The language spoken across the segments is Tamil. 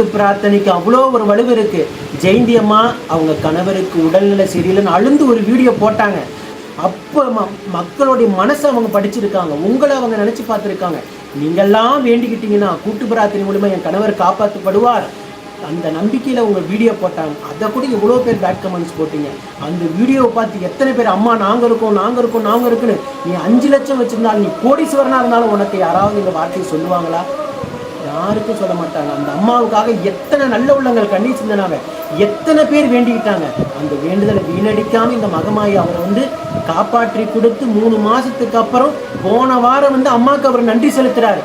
கூட்டு பிரார்த்தனைக்கு அவ்வளோ ஒரு வலுவு இருக்குது ஜெயந்தி அம்மா அவங்க கணவருக்கு உடல்நிலை சரியில்லைன்னு அழுந்து ஒரு வீடியோ போட்டாங்க. அப்போ ம மக்களுடைய மனசை அவங்க படிச்சிருக்காங்க. உங்களை அவங்க நினச்சி பார்த்துருக்காங்க. நீங்கள்லாம் வேண்டிக்கிட்டீங்கன்னா கூட்டு பிரார்த்தனை மூலிமா என் கணவர் காப்பாற்றப்படுவார் அந்த நம்பிக்கையில் உங்கள் வீடியோ போட்டாங்க. அதை கூட எவ்வளோ பேர் பேட் கமெண்ட்ஸ் போட்டீங்க. அந்த வீடியோவை பார்த்து எத்தனை பேர் அம்மா நாங்கள் இருக்கோம் நாங்கள் இருக்கோம் நாங்கள் இருக்குன்னு நீ அஞ்சு லட்சம் வச்சுருந்தாலும் நீ கோடீஸ்வரனாக இருந்தாலும் உனக்கு யாராவது இந்த வார்த்தையை சொல்லுவாங்களா? யாருக்கும் சொல்ல மாட்டாங்க. அந்த அம்மாவுக்காக எத்தனை நல்ல உள்ளங்கள் கண்ணீர் சிந்தனாங்க. எத்தனை பேர் வேண்டிக்கிட்டாங்க. அந்த வேண்டுதலை வீணடிக்காமல் இந்த மகமாயி அவரை வந்து காப்பாற்றி கொடுத்து மூணு மாதத்துக்கு அப்புறம் போன வாரம் வந்து அம்மாவுக்கு அவர் நன்றி செலுத்துறாரு.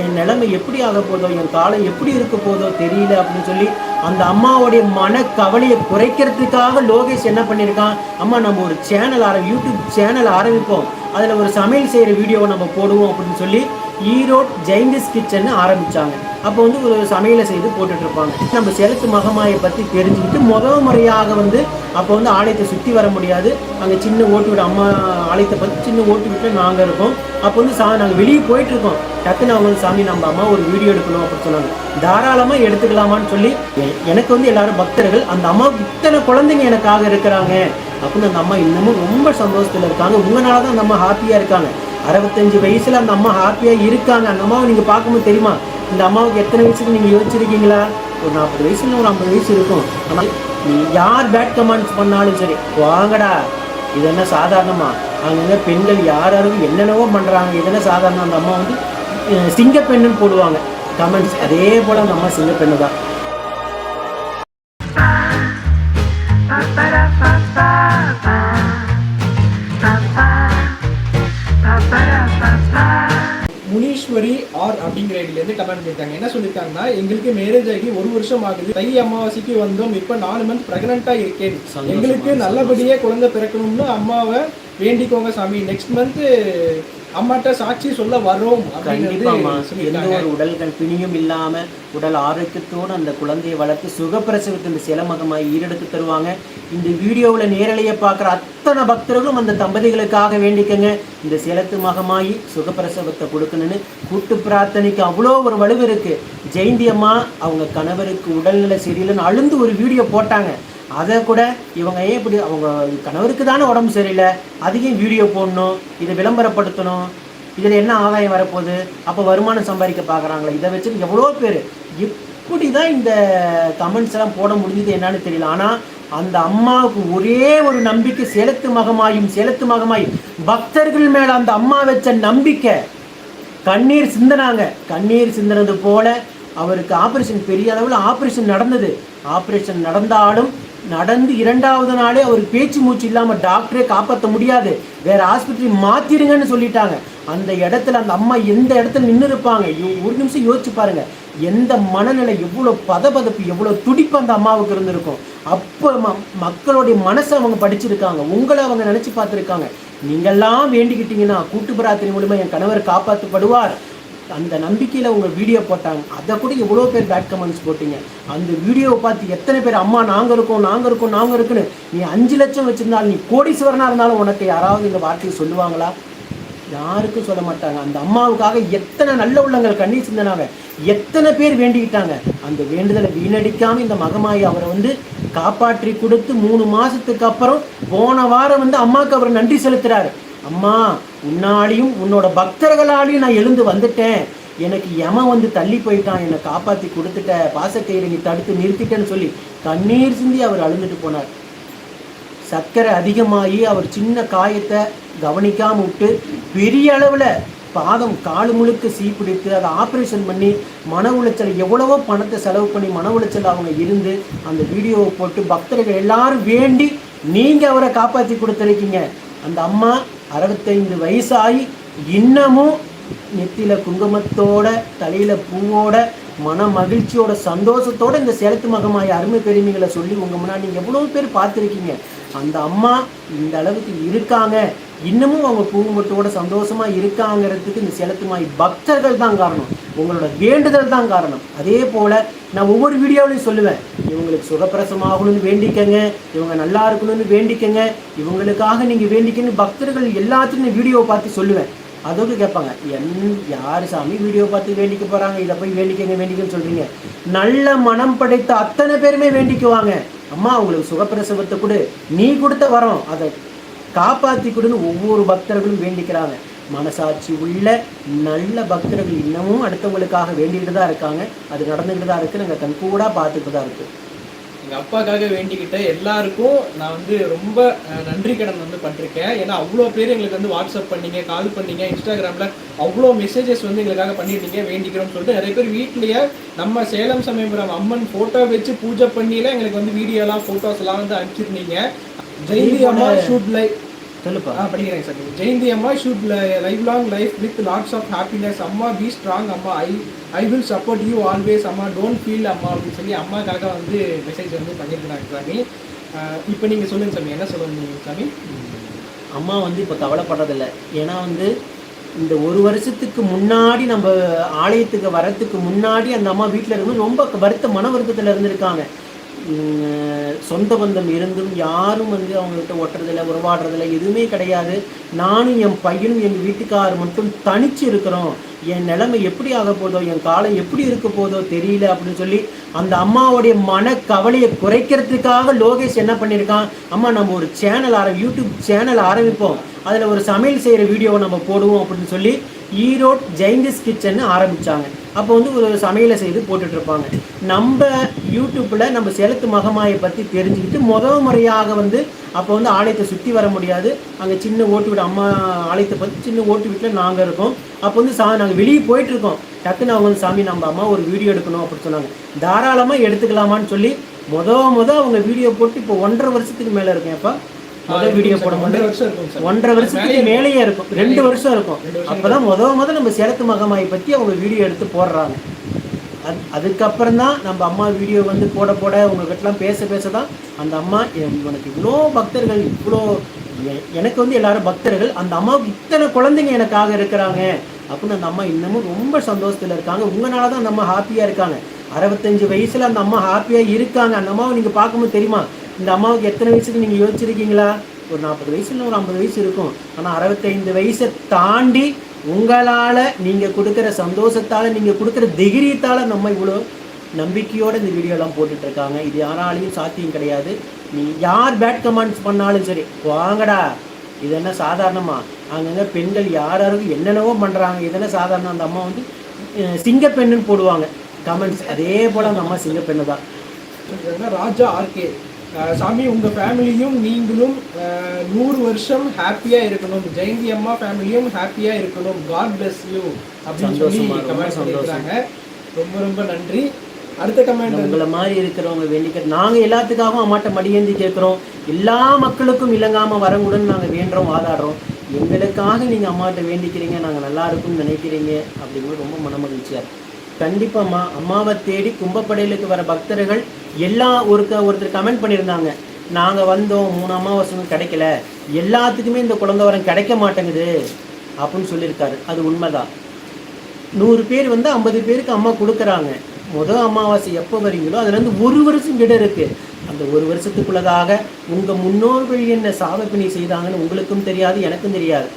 என் நிலைமை எப்படி ஆக போதோ என் காலம் எப்படி இருக்க போதோ தெரியல அப்படின்னு சொல்லி அந்த அம்மாவுடைய மன கவலையை குறைக்கிறதுக்காக லோகேஷ் என்ன பண்ணியிருக்கான் அம்மா நம்ம ஒரு சேனல் ஆரம்பி யூடியூப் சேனல் ஆரம்பிப்போம். அதில் ஒரு சமையல் செய்கிற வீடியோவை நம்ம போடுவோம் அப்படின்னு சொல்லி ஈரோட் ஜெயின்டிஸ் கிச்சன் ஆரம்பித்தாங்க அப்போ வந்து ஒரு சமையலை செய்து போட்டுட்ருப்பாங்க. நம்ம சேலத்து மகமாயை பற்றி தெரிஞ்சுக்கிட்டு முதல் முறையாக வந்து அப்போ வந்து ஆலயத்தை சுற்றி வர முடியாது. அங்கே சின்ன ஓட்டு வீடு அம்மா ஆலயத்தை பற்றி சின்ன ஓட்டு வீட்டில் நாங்கள் இருக்கோம். அப்போ வந்து சா நாங்கள் வெளியே போயிட்டுருக்கோம் டக்குன்னு அவங்க வந்து சாமி நம்ம அம்மா ஒரு வீடியோ எடுக்கணும் அப்படின்னு சொன்னாங்க. தாராளமாக எடுத்துக்கலாமான்னு சொல்லி எ- எனக்கு வந்து எல்லாரும் பக்தர்கள் அந்த அம்மாவுக்கு இத்தனை குழந்தைங்க எனக்காக இருக்கிறாங்க. அப்படின்னு அந்த அம்மா இன்னமும் ரொம்ப சந்தோஷத்தில் இருக்காங்க. உங்களால தான் அந்த அம்மா ஹாப்பியாக இருக்காங்க. அறுபத்தஞ்சு வயசில் அந்த அம்மா ஹாப்பியாக இருக்காங்க. அந்த அம்மாவை நீங்கள் பார்க்கும்போது தெரியுமா? இந்த அம்மாவுக்கு எத்தனை வயசுக்கு நீங்கள் யோசிச்சிருக்கீங்களா? ஒரு நாற்பது வயசுல ஒரு ஐம்பது வயசு இருக்கும். ஆனால் நீ யார் பேட் கமெண்ட்ஸ் பண்ணாலும் சரி வாங்கடா. இது என்ன சாதாரணமா? அங்கங்க பெண்கள் யார் யாரும் என்னென்னவோ பண்ணுறாங்க இதென்ன சாதாரணம்? அந்த அம்மா வந்து சிங்கப்பெண்ணுன்னு போடுவாங்க. கமெண்ட்ஸ் அதே போல் அந்த அம்மா சிங்கப்பெண்ணு தான். அப்படிங்கிற ஐடியில இருந்து கமெண்ட் பண்ணிருக்காங்க என்ன சொல்லியிருக்காங்கன்னா எங்களுக்கு மேரேஜ் ஆகி ஒரு வருஷம் ஆகுது. தை அமாவாசைக்கு வந்தோம். இப்போ நாலு மந்த் பிரெக்னண்டா இருக்கேன். எங்களுக்கு நல்லபடியே குழந்தை பிறக்கணும்னு அம்மாவை வேண்டிக்கோங்க சாமி. நெக்ஸ்ட் மந்த் அம்மாட்ட சாட்சி சொல்ல வரோம் அப்படின்னு எந்த ஒரு உடல்கள் பிணியும் இல்லாம உடல் ஆரோக்கியத்தோடு அந்த குழந்தையை வளர்த்து சுகப்பிரசவத்தை இந்த சிலமகமாய் ஈரெடுத்து தருவாங்க. இந்த வீடியோவில் நேரலையை பார்க்குற அத்தனை பக்தர்களும் அந்த தம்பதிகளுக்காக வேண்டிக்கங்க. இந்த சேலத்து மகமாயி சுகப்பிரசவத்தை கொடுக்கணும்னு கூட்டு பிரார்த்தனைக்கு அவ்வளோ ஒரு வலுவு இருக்கு. ஜெயந்தி அம்மா அவங்க கணவருக்கு உடல்நிலை சரியில்லைன்னு அழுந்து ஒரு வீடியோ போட்டாங்க. அதை கூட இவங்க ஏன் இப்படி அவங்க கணவருக்கு தானே உடம்பு சரியில்லை அதையும் வீடியோ போடணும் இதை விளம்பரப்படுத்தணும் இதில் என்ன ஆதாயம் வரப்போகுது அப்போ வருமானம் சம்பாதிக்க பார்க்குறாங்களே இதை வச்சு எவ்வளோ பேர். எப்படி தான் இந்த கமெண்ட்ஸ் எல்லாம் போட முடிஞ்சது என்னன்னு தெரியல. ஆனால் அந்த அம்மாவுக்கு ஒரே ஒரு நம்பிக்கை சேலத்து மகமாயும் சேலத்து மகமாயும். பக்தர்கள் மேலே அந்த அம்மா வச்ச நம்பிக்கை. கண்ணீர் சிந்தனாங்க. கண்ணீர் சிந்தினது போல அவருக்கு ஆப்ரேஷன் பெரிய அளவில் ஆப்ரேஷன் நடந்தது. ஆப்ரேஷன் நடந்தாலும் நடந்து இரண்டாவது நாளே அவருக்கு பேச்சு மூச்சு இல்லாமல் டாக்டரே காப்பாற்ற முடியாது. வேற ஆஸ்பத்திரி மாத்திருங்கன்னு சொல்லிட்டாங்க. அந்த இடத்துல அந்த அம்மா எந்த இடத்துல நின்று இருப்பாங்க ஒரு நிமிஷம் யோசிச்சு பாருங்க. எந்த மனநிலை எவ்வளோ பதபதப்பு எவ்வளோ துடிப்பு அந்த அம்மாவுக்கு இருந்திருக்கும். அப்போ ம மக்களுடைய மனசை அவங்க படிச்சிருக்காங்க. உங்களை அவங்க நினச்சி பார்த்துருக்காங்க. நீங்கள்லாம் வேண்டிக்கிட்டீங்கன்னா கூட்டு பிரார்த்தனை மூலிமா என் கணவர் காப்பாற்றப்படுவார் அந்த நம்பிக்கையில் உங்கள் வீடியோ போட்டாங்க. அதை கூட எவ்வளோ பேர் பேட் கமெண்ட்ஸ் போட்டீங்க. அந்த வீடியோவை பார்த்து எத்தனை பேர் அம்மா நாங்கள் இருக்கோம் நாங்கள் இருக்கோம் நாங்கள் இருக்குன்னு நீ அஞ்சு லட்சம் வச்சுருந்தாலும் நீ கோடீஸ்வரனாக இருந்தாலும் உனக்கு யாராவது இந்த வார்த்தையை சொல்லுவாங்களா? யாருக்கும் சொல்ல மாட்டாங்க. அந்த அம்மாவுக்காக எத்தனை நல்ல உள்ளங்கள் கண்ணீர் சிந்தனாங்க. எத்தனை பேர் வேண்டிக்கிட்டாங்க. அந்த வேண்டுதலை வீணடிக்காமல் இந்த மகமாயி அவரை வந்து காப்பாற்றி கொடுத்து மூணு மாதத்துக்கு அப்புறம் போன வாரம் வந்து அம்மாவுக்கு அவர் நன்றி செலுத்துகிறாரு அம்மா உன்னாலையும் உன்னோட பக்தர்களாலையும் நான் எழுந்து வந்துட்டேன். எனக்கு யம வந்து தள்ளி போயிட்டான். என்னை காப்பாற்றி கொடுத்துட்ட பாசக்கையில் நீ தடுத்து நிறுத்திட்டேன்னு சொல்லி கண்ணீர் சிந்தி அவர் அழுந்துட்டு போனார். சர்க்கரை அதிகமாகி அவர் சின்ன காயத்தை கவனிக்காமல் விட்டு பெரிய அளவில் பாதம் கால் முழுக்க சீப்பிடித்து அதை ஆப்ரேஷன் பண்ணி மன உளைச்சல் எவ்வளவோ பணத்தை செலவு பண்ணி மன உளைச்சல் அவங்க இருந்து அந்த வீடியோவை போட்டு பக்தர்கள் எல்லாரும் வேண்டி நீங்கள் அவரை காப்பாற்றி கொடுத்துருக்கீங்க. அந்த அம்மா அறுபத்தைந்து வயசாகி இன்னமும் நெத்தியில் குங்குமத்தோட தலையில் பூவோட மன மகிழ்ச்சியோட சந்தோஷத்தோட இந்த சேலத்து மகமாய அருமை பெருமைகளை சொல்லி உங்கள் முன்னாடி நீங்கள் எவ்வளோ பேர் பார்த்துருக்கீங்க. அந்த அம்மா இந்த அளவுக்கு இருக்காங்க. இன்னமும் அவங்க பூங்குமத்தோட சந்தோஷமாக இருக்காங்கிறதுக்கு இந்த சேலத்துமாய் பக்தர்கள் தான் காரணம். உங்களோட வேண்டுதல் தான் காரணம். அதே போல் நான் ஒவ்வொரு வீடியோவிலையும் சொல்லுவேன். இவங்களுக்கு சுகப்பிரசம் ஆகணும்னு வேண்டிக்கங்க. இவங்க நல்லா இருக்கணும்னு வேண்டிக்கங்க. இவங்களுக்காக நீங்கள் வேண்டிக்கன்னு பக்தர்கள் எல்லாத்தையும் வீடியோ பார்த்து சொல்லுவேன். அதோடு கேட்பாங்க என் யார் சாமி வீடியோ பார்த்து வேண்டிக்க போகிறாங்க இதை போய் வேண்டிக்கங்க வேண்டிக்கன்னு சொல்கிறீங்க நல்ல மனம் படைத்த அத்தனை பேருமே வேண்டிக்குவாங்க. அம்மா அவங்களுக்கு சுகப்பிரசவத்தை கொடு. நீ கொடுத்த வரோம் அதை காப்பாற்றி கொடுன்னு ஒவ்வொரு பக்தர்களும் வேண்டிக்கிறாங்க. மனசாட்சி உள்ள நல்ல பக்தர்கள் இன்னமும் அடுத்தவங்களுக்காக வேண்டிக்கிட்டு தான் இருக்காங்க. அது நடந்துக்கிட்டு தான் இருக்குது நாங்கள் கண்கூடாக பார்த்துக்கிட்டு தான் இருக்குது எங்க அப்பாக்காக வேண்டிக்கிட்ட எல்லாருக்கும் நான் வந்து ரொம்ப நன்றி கடன் வந்து பட்டிருக்கேன். ஏன்னா அவ்வளோ பேர் எங்களுக்கு வந்து வாட்ஸ்அப் பண்ணீங்க கால் பண்ணீங்க இன்ஸ்டாகிராம்ல அவ்வளோ மெசேஜஸ் வந்து எங்களுக்காக பண்ணிருந்தீங்க வேண்டிக்கிறோம்னு சொல்லிட்டு நிறைய பேர் வீட்லயே நம்ம சேலம் சமயபுரம் அம்மன் போட்டோ வச்சு பூஜை பண்ணியில எங்களுக்கு வந்து வீடியோலாம் ஃபோட்டோஸ் எல்லாம் வந்து அனுப்பிச்சிருந்தீங்க. ஜெயந்தி அம்மா ஷூட் லைவ் சொல்லுப்பா ஆ படிக்கிறேன் சார். ஜெயந்தி அம்மா should live long life with lots of happiness அம்மா பி ஸ்ட்ராங் அம்மா. I I will support you always அம்மா. டோன்ட் ஃபீல் அம்மா அப்படின்னு சொல்லி அம்மாக்காக வந்து மெசேஜ் வந்து பண்ணியிருக்கிறாங்க சாமி. இப்போ நீங்கள் சொல்லுங்க சாமி. என்ன சொல்லுங்க சாமி? அம்மா வந்து இப்போ கவலைப்படுறதில்ல. ஏன்னா வந்து இந்த ஒரு வருஷத்துக்கு முன்னாடி நம்ம ஆலயத்துக்கு வரத்துக்கு முன்னாடி அந்த அம்மா வீட்டில் இருந்து ரொம்ப வருத்த மன வருத்தத்தில் இருந்திருக்காங்க. சொந்த பந்தம் இருந்தும் யாரும் வந்து அவங்கள்ட்ட ஒட்டுறதில்ல உறவாடுறதில்ல எதுவுமே கிடையாது. நானும் என் பையனும் எங்கள் வீட்டுக்காரர் மட்டும் தனிச்சு இருக்கிறோம். என் நிலைமை எப்படி ஆக போதோ என் காலம் எப்படி இருக்க போதோ தெரியல அப்படின்னு சொல்லி அந்த அம்மாவுடைய மன கவலையை குறைக்கிறதுக்காக லோகேஷ் என்ன பண்ணியிருக்கான்? அம்மா நம்ம ஒரு சேனல் ஆரம்பி யூடியூப் சேனல் ஆரம்பிப்போம். அதில் ஒரு சமையல் செய்கிற வீடியோவை நம்ம போடுவோம் அப்படின்னு சொல்லி ஈரோட் ஜெயின்டிஸ் கிச்சன் ஆரம்பித்தாங்க அப்போ வந்து ஒரு சமையலை செய்து போட்டுட்ருப்பாங்க. நம்ம யூடியூப்பில் நம்ம சேலத்து மகமாயை பற்றி தெரிஞ்சுக்கிட்டு முதல் முறையாக வந்து அப்போ வந்து ஆலயத்தை சுற்றி வர முடியாது. அங்கே சின்ன ஓட்டு வீடு அம்மா ஆலயத்தை பற்றி சின்ன ஓட்டு வீட்டில் நாங்கள் இருக்கோம். அப்போ வந்து சா நாங்கள் வெளியே போயிட்டுருக்கோம் டக்குன்னு அவங்க வந்து சாமி நம்ம அம்மா ஒரு வீடியோ எடுக்கணும் அப்படின்னு சொன்னாங்க. தாராளமாக எடுத்துக்கலாமான்னு சொல்லி முத முத அவங்க வீடியோ போட்டு இப்போ ஒன்றரை வருஷத்துக்கு மேலே இருக்கேன் அப்போ. முதல் வீடியோ போடும் ஒன்றரை வருஷத்துக்கு மேலேயே இருக்கும். ரெண்டு வருஷம் இருக்கும். அப்பதான் முத முத நம்ம சேலத்து மகமாயை பத்தி அவங்க வீடியோ எடுத்து போடுறாங்க. அது அதுக்கப்புறம் தான் நம்ம அம்மா வீடியோ வந்து போட போட உங்ககிட்டலாம் பேச பேச தான் அந்த அம்மா எ- உனக்கு இவ்வளோ பக்தர்கள் இவ்வளோ எனக்கு வந்து எல்லாரும் பக்தர்கள். அந்த அம்மாவுக்கு இத்தனை குழந்தைங்க எனக்காக இருக்கிறாங்க. அப்படின்னு அந்த அம்மா இன்னமும் ரொம்ப சந்தோஷத்துல இருக்காங்க. உங்களால தான் அந்த அம்மா ஹாப்பியா இருக்காங்க. அறுபத்தஞ்சு வயசுல அந்த அம்மா ஹாப்பியா இருக்காங்க. அந்த அம்மாவை நீங்க பார்க்கும்போது தெரியுமா? இந்த அம்மாவுக்கு எத்தனை வயசுக்கு நீங்கள் யோசிச்சிருக்கீங்களா? ஒரு நாற்பது வயசு இல்லை ஒரு ஐம்பது வயசு இருக்கும். ஆனால் அறுபத்தைந்து வயசை தாண்டி உங்களால் நீங்கள் கொடுக்குற சந்தோஷத்தால் நீங்கள் கொடுக்குற திகிரியத்தால் நம்ம இவ்வளோ நம்பிக்கையோடு இந்த வீடியோலாம் போட்டுட்ருக்காங்க. இது யாராலையும் சாத்தியம் கிடையாது. நீ யார் பேட் கமெண்ட்ஸ் பண்ணாலும் சரி வாங்கடா. இது என்ன சாதாரணமாக அங்கங்கே பெண்கள் யார் யாருக்கு என்னென்னவோ பண்ணுறாங்க இதெல்லாம் சாதாரணம்? அந்த அம்மா வந்து சிங்க சிங்கப்பெண்ணுன்னு போடுவாங்க. கமெண்ட்ஸ் அதே போல் அந்த அம்மா சிங்கப்பெண்ணு தான் ராஜா ஆர்கே? சாமி உங்க ஃபேமிலியும் நீங்களும் நூறு வருஷம் ஹாப்பியா இருக்கணும். ஜெயந்தி அம்மா ஃபேமிலியும் ஹாப்பியா இருக்கணும். காட் bless யூ அப்படின்னு சொல்லி கமெண்ட். பண்ணிருக்காங்க ரொம்ப ரொம்ப நன்றி. அடுத்த கமெண்ட் உங்களை மாதிரி இருக்கிறவங்க வேண்டிக்க நாங்கள் எல்லாத்துக்காகவும் அம்மாட்ட மடியேந்தி கேட்குறோம். எல்லா மக்களுக்கும் இலங்காம வரங்குடன் நாங்கள் வேண்டுறோம் வாதாடுறோம். எங்களுக்காக நீங்கள் அம்மாட்ட வேண்டிக்கிறீங்க நாங்கள் நல்லா இருக்கும்னு நினைக்கிறீங்க அப்படிங்கிறது ரொம்ப மனமகிழ்ச்சியாக இருக்கு. கண்டிப்பாம்மா அம்மாவை தேடி கும்பப்படையிலுக்கு வர பக்தர்கள் எல்லா ஒருக்க ஒருத்தர் கமெண்ட் பண்ணியிருந்தாங்க. நாங்கள் வந்தோம் மூணு அமாவாசையும் கிடைக்கல. எல்லாத்துக்குமே இந்த குழந்தை வரம் கிடைக்க மாட்டேங்குது அப்படின்னு சொல்லியிருக்காரு. அது உண்மைதான். நூறு பேர் வந்து ஐம்பது பேருக்கு அம்மா கொடுக்குறாங்க. முதல் அமாவாசை எப்போ வரீங்களோ அதுலேருந்து ஒரு வருஷம் விட இருக்கு. அந்த ஒரு வருஷத்துக்குள்ளதாக உங்கள் முன்னோர்கள் என்ன சாபப்பிணி செய்தாங்கன்னு உங்களுக்கும் தெரியாது எனக்கும் தெரியாது.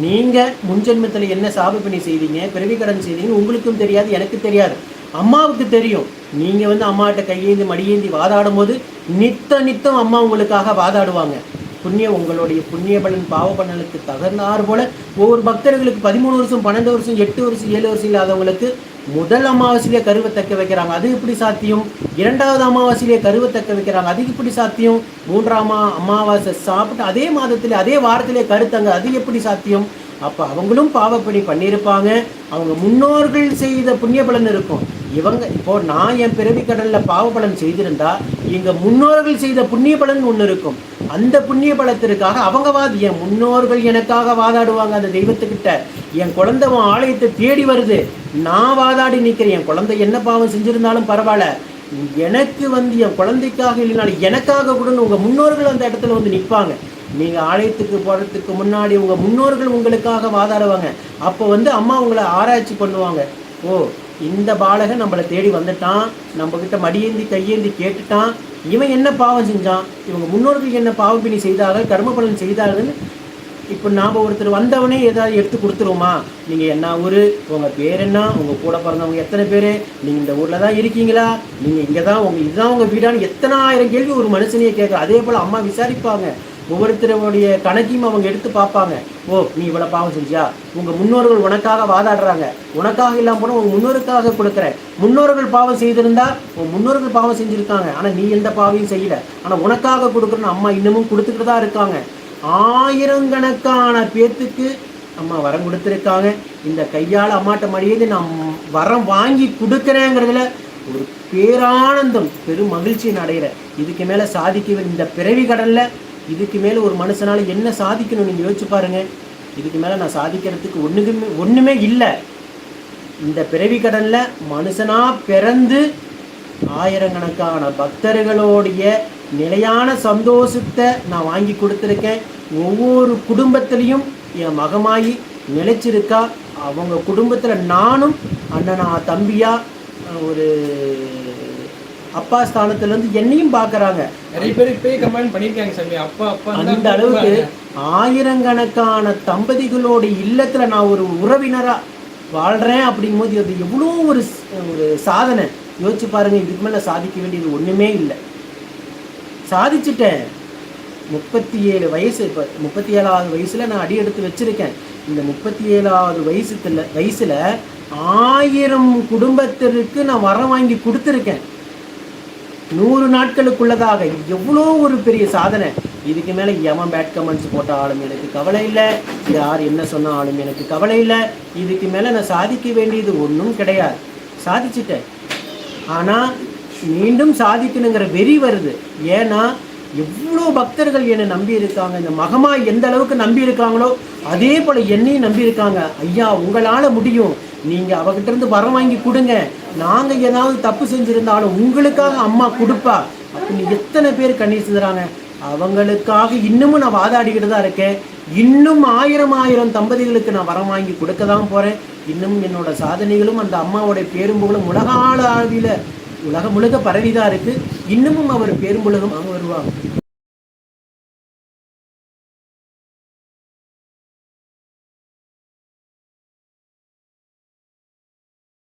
நீங்கள் முன்ஜென்மத்தில் என்ன சாபப்பிணி செய்தீங்க பிறவி கடன் செய்தீங்கன்னு உங்களுக்கும் தெரியாது எனக்கு தெரியாது. அம்மாவுக்கு தெரியும். நீங்கள் வந்து அம்மாட்ட கையேந்தி மடியேந்தி வாதாடும் போது நித்த நித்தம் அம்மா உங்களுக்காக வாதாடுவாங்க. புண்ணிய உங்களுடைய புண்ணிய பலன் பாவ பலனுக்கு தகுந்தாறு போல ஒவ்வொரு பக்தர்களுக்கு பதிமூணு வருஷம் பன்னெண்டு வருஷம் எட்டு வருஷம் ஏழு வருஷம் இல்லாதவங்களுக்கு முதல் அமாவாசையிலே கருவை தக்க வைக்கிறாங்க. அது எப்படி சாத்தியம்? இரண்டாவது அமாவாசையிலே கருவை தக்க வைக்கிறாங்க. அது எப்படி சாத்தியம்? மூன்றாம் அமாவாசை சாப்பிட்டு அதே மாதத்திலே அதே வாரத்திலே கருத்தங்க. அது எப்படி சாத்தியம்? அப்போ அவங்களும் பாவப்படி பண்ணியிருப்பாங்க. அவங்க முன்னோர்கள் செய்த புண்ணிய பலன் இருக்கும். இவங்க இப்போ நான் என் பிறவி கடலில் பாவ பலன் செய்திருந்தா எங்க முன்னோர்கள் செய்த புண்ணிய பலன் ஒன்று இருக்கும். அந்த புண்ணிய பலத்திற்காக அவங்க வாதி என் முன்னோர்கள் எனக்காக வாதாடுவாங்க அந்த தெய்வத்துக்கிட்ட. என் குழந்தை உன் ஆலயத்தை தேடி வருது. நான் வாதாடி நிற்கிறேன் என் குழந்தை என்ன பாவம் செஞ்சுருந்தாலும் பரவாயில்ல. எனக்கு வந்து என் குழந்தைக்காக இல்லைனாலும் எனக்காக கூட உங்கள் முன்னோர்கள் அந்த இடத்துல வந்து நிற்பாங்க. நீங்கள் ஆலயத்துக்கு போகிறதுக்கு முன்னாடி உங்கள் முன்னோர்கள் உங்களுக்காக வாதாடுவாங்க. அப்போ வந்து அம்மா உங்களை ஆராய்ச்சி பண்ணுவாங்க. ஓ இந்த பாலகன் நம்மளை தேடி வந்துட்டான் நம்ம கிட்ட மடியேந்தி கையேந்தி கேட்டுட்டான். இவன் என்ன பாவம் செஞ்சான்? இவங்க முன்னோர்கள் என்ன பாவப்பிணி செய்தார்கள் கர்ம பலன் செய்தார்கள்னு இப்போ நாம் ஒருத்தர் வந்தவனே ஏதாவது எடுத்து கொடுத்துருவோமா? நீங்கள் என்ன ஊர்? உங்கள் பேர் என்ன? உங்கள் கூட பிறந்தவங்க எத்தனை பேர்? நீங்கள் இந்த ஊரில் தான் இருக்கீங்களா? நீங்கள் இங்கே தான் உங்கள் இதுதான் உங்கள் வீடான்னு எத்தனை ஆயிரம் கேள்வி ஒரு மனுஷனையே கேட்குறோம் அதே போல் அம்மா விசாரிப்பாங்க. ஒவ்வொருத்தருடைய கணக்கையும் அவங்க எடுத்து பார்ப்பாங்க. ஓ நீ இவ்வளோ பாவம் செஞ்சியா? உங்கள் முன்னோர்கள் உனக்காக வாதாடுறாங்க. உனக்காக இல்லாமல் போனால் உங்கள் முன்னோருக்காக கொடுக்குற. முன்னோர்கள் பாவம் செய்திருந்தா உன் முன்னோர்கள் பாவம் செஞ்சுருக்காங்க. ஆனால் நீ எந்த பாவையும் செய்யல. ஆனால் உனக்காக கொடுக்குறன்னு அம்மா இன்னமும் கொடுத்துக்கிட்டு தான் இருக்காங்க. ஆயிரக்கணக்கான பேர்த்துக்கு அம்மா வரம் கொடுத்துருக்காங்க. இந்த கையால் அம்மாட்ட மடியது நான் வரம் வாங்கி கொடுக்குறேங்கிறதுல ஒரு பேரானந்தம் பெரும் மகிழ்ச்சி அடைகிறேன் இதுக்கு மேலே சாதிக்க இந்த பிறவி கடலில் இதுக்கு மேலே ஒரு மனுஷனால் என்ன சாதிக்கணும் நீங்கள் யோசிச்சு பாருங்கள் இதுக்கு மேலே நான் சாதிக்கிறதுக்கு ஒன்றுக்குமே ஒன்றுமே இல்லை. இந்த பிறவி கடனில் மனுஷனாக பிறந்து ஆயிரக்கணக்கான பக்தர்களுடைய நிலையான சந்தோஷத்தை நான் வாங்கி கொடுத்துருக்கேன். ஒவ்வொரு குடும்பத்திலையும் என் மகமாயி நிலைச்சிருக்கா. அவங்க குடும்பத்தில் நானும் அண்ணனா தம்பியாக ஒரு அப்பா ஸ்தானத்துலேருந்து என்னையும் பார்க்குறாங்க. நிறைய பேர் இப்பயே கமெண்ட் பண்ணியிருக்காங்க சாமி. அப்பா அப்பா அந்த அளவுக்கு ஆயிரக்கணக்கான தம்பதிகளோட இல்லத்துல நான் ஒரு உறவினரா வாழ்றேன் அப்படிங்கும்போது அது எவ்வளோ ஒரு ஒரு சாதனை. யோசிச்சு பாருங்க இதுக்கு மேல சாதிக்க வேண்டியது ஒண்ணுமே இல்லை. சாதிச்சிட்டேன். முப்பத்தி ஏழு வயசு இப்போ முப்பத்தி ஏழாவது வயசுல நான் அடி எடுத்து வச்சிருக்கேன். இந்த முப்பத்தி ஏழாவது வயசுல வயசுல ஆயிரம் குடும்பத்திற்கு நான் வரம் வாங்கி கொடுத்துருக்கேன். நூறு நாட்களுக்குள்ளதாக. எவ்வளோ ஒரு பெரிய சாதனை. இதுக்கு மேலே எவன் பேட் கமெண்ட்ஸ் போட்டாலும் எனக்கு கவலை இல்லை. யார் என்ன சொன்னாலும் எனக்கு கவலை இல்லை. இதுக்கு மேலே நான் சாதிக்க வேண்டியது ஒன்றும் கிடையாது. சாதிச்சிட்டேன். ஆனால் மீண்டும் சாதிக்கணுங்கிற வெறி வருது. ஏன்னா எவ்வளோ பக்தர்கள் என்னை நம்பி இருக்காங்க. இந்த மகமா எந்த அளவுக்கு நம்பி இருக்காங்களோ அதே போல் என்னையும் நம்பி இருக்காங்க. ஐயா உங்களால் முடியும். நீங்கள் அவகிட்ட இருந்து வரம் வாங்கி கொடுங்க. நாங்கள் ஏதாவது தப்பு செஞ்சுருந்தாலும் உங்களுக்காக அம்மா கொடுப்பா. அப்படின்னு எத்தனை பேர் கண்ணீர் செஞ்சுறாங்க அவங்களுக்காக இன்னமும் நான் வாதாடிக்கிட்டு தான் இருக்கேன். இன்னும் ஆயிரம் ஆயிரம் தம்பதிகளுக்கு நான் வரம் வாங்கி கொடுக்க தான் போகிறேன் இன்னும் என்னோட சாதனைகளும் அந்த அம்மாவோடைய பேரும்புகளும் உலகாள அளவில் உலகம் முழுக்க பரவிதான் இருக்குது இன்னமும் அவர் பேரும்புலகம் அவங்க வருவாங்க.